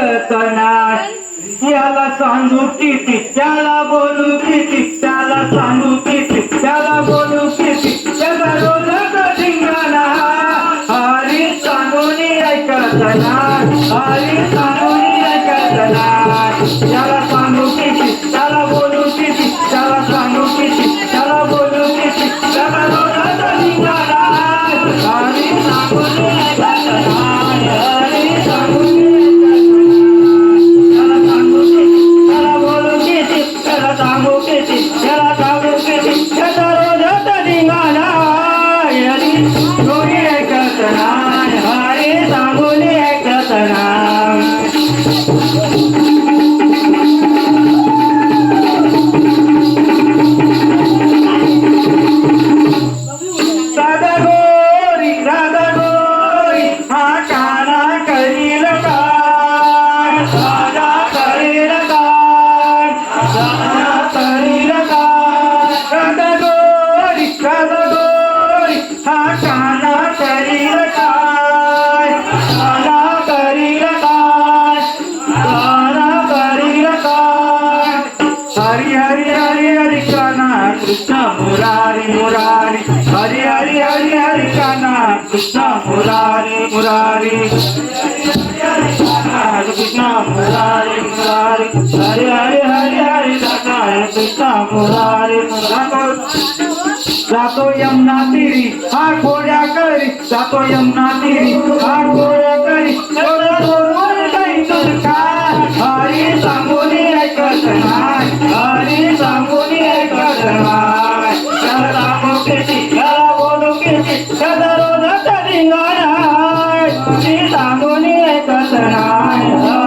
ऐकत नाही याला सांगू किती त्याला बोलू किती त्याला सांगू किती त्याला बोलू किती त्याला रोजच शिंगाना हरी सांगून ऐकत हरी सांगून ऐकत त्याला सांगू किती हरी हरी हरी हरी काना कृष्ण मुरा कृष्णा मुरारी मुरारी। कृष्णा मुरारी मुरारी। हरे हरे हरे हरे दादा है कृष्णा मुरारी मुरारी। जातो यमुना तिरी हा खोड्या करी। जातो यमुना तिरी हा खोड्या करी हरी सांगोनी ऐकत नाय हरी सांगोनी ऐकत नाय सदा मोकेची हो, सदा बोलो केची सदा સિંગરાય શ્રી સાંગોની એક સરાય